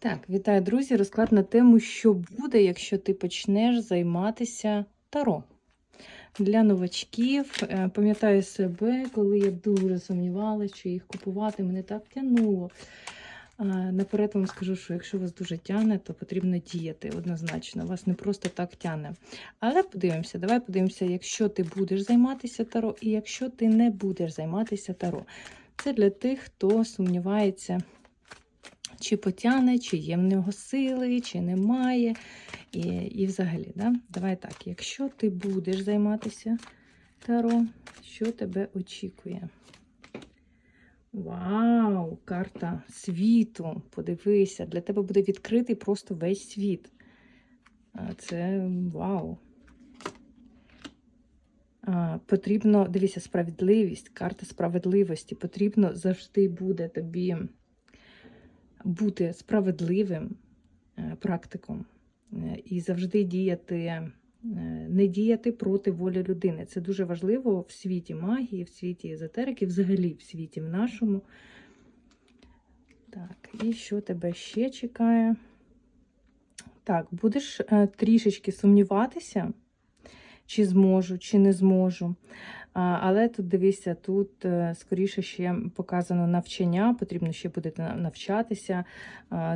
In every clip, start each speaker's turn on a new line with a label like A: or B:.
A: Так, вітаю, друзі! Розклад на тему, що буде, якщо ти почнеш займатися таро. Для новачків Е, пам'ятаю себе, коли я дуже сумнівалася, чи їх купувати, мене так тянуло. Наперед вам скажу, що якщо вас дуже тягне, то потрібно діяти однозначно. Вас не просто так тягне. Але подивимося, давай подивимося, якщо ти будеш займатися таро, і якщо ти не будеш займатися таро. Це для тих, хто сумнівається чи потягне, чи є в нього сили, чи немає. І, і взагалі, да? давай так, якщо ти будеш займатися таро, що тебе очікує? Вау! Карта світу! Подивися, для тебе буде відкритий просто весь світ. Це вау! Потрібно, дивися, справедливість, карта справедливості. Потрібно завжди буде тобі бути справедливим е, практиком е, і завжди діяти, е, не діяти проти волі людини. Це дуже важливо в світі магії, в світі езотерики, взагалі в світі в нашому. Так, і що тебе ще чекає? Так, будеш трішечки сумніватися, чи зможу, чи не зможу. Але тут дивися, тут е, скоріше ще показано навчання, потрібно ще буде навчатися.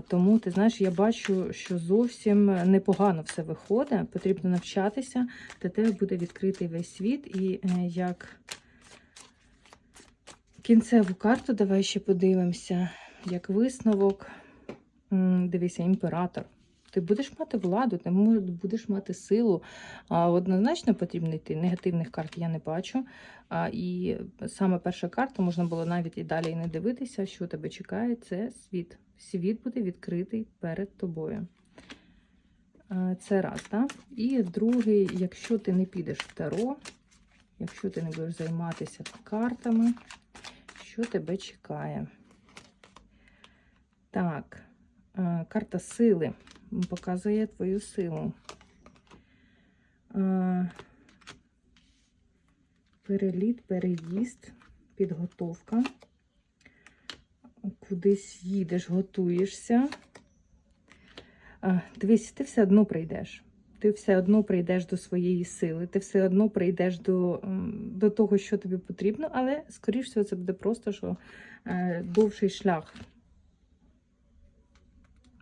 A: Тому ти знаєш, я бачу, що зовсім непогано все виходить. Потрібно навчатися, для тебе буде відкритий весь світ. І е, як кінцеву карту, давай ще подивимося, як висновок. Дивися, імператор. Ти будеш мати владу, ти будеш мати силу. Однозначно потрібно йти. Негативних карт я не бачу. І саме перша карта можна було навіть і далі не дивитися, що тебе чекає. Це світ. Світ буде відкритий перед тобою. Це раз, так? І другий, якщо ти не підеш в таро, якщо ти не будеш займатися картами, що тебе чекає? Так, карта сили показує твою силу. Переліт, переїзд, підготовка. Кудись їдеш, готуєшся. Дивись, ти все одно прийдеш. Ти все одно прийдеш до своєї сили, ти все одно прийдеш до до того, що тобі потрібно, але, скоріш всього, це буде просто що е, довший шлях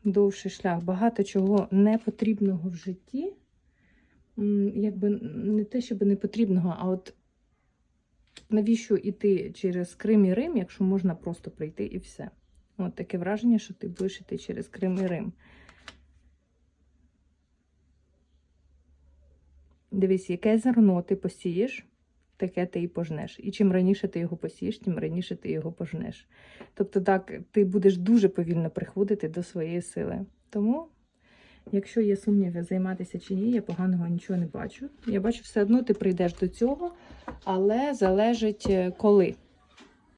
A: довший шлях, багато чого непотрібного в житті. Якби не те, щоб не потрібного, а от навіщо йти через Крим і Рим, якщо можна просто прийти і все. От таке враження, що ти будеш йти через Крим і Рим. Дивись, яке зерно ти посієш, таке ти і пожнеш. І чим раніше ти його посієш, тим раніше ти його пожнеш. Тобто, так, ти будеш дуже повільно приходити до своєї сили. Тому, якщо є сумніви, займатися чи ні, я поганого нічого не бачу. Я бачу, все одно ти прийдеш до цього, але залежить е, коли.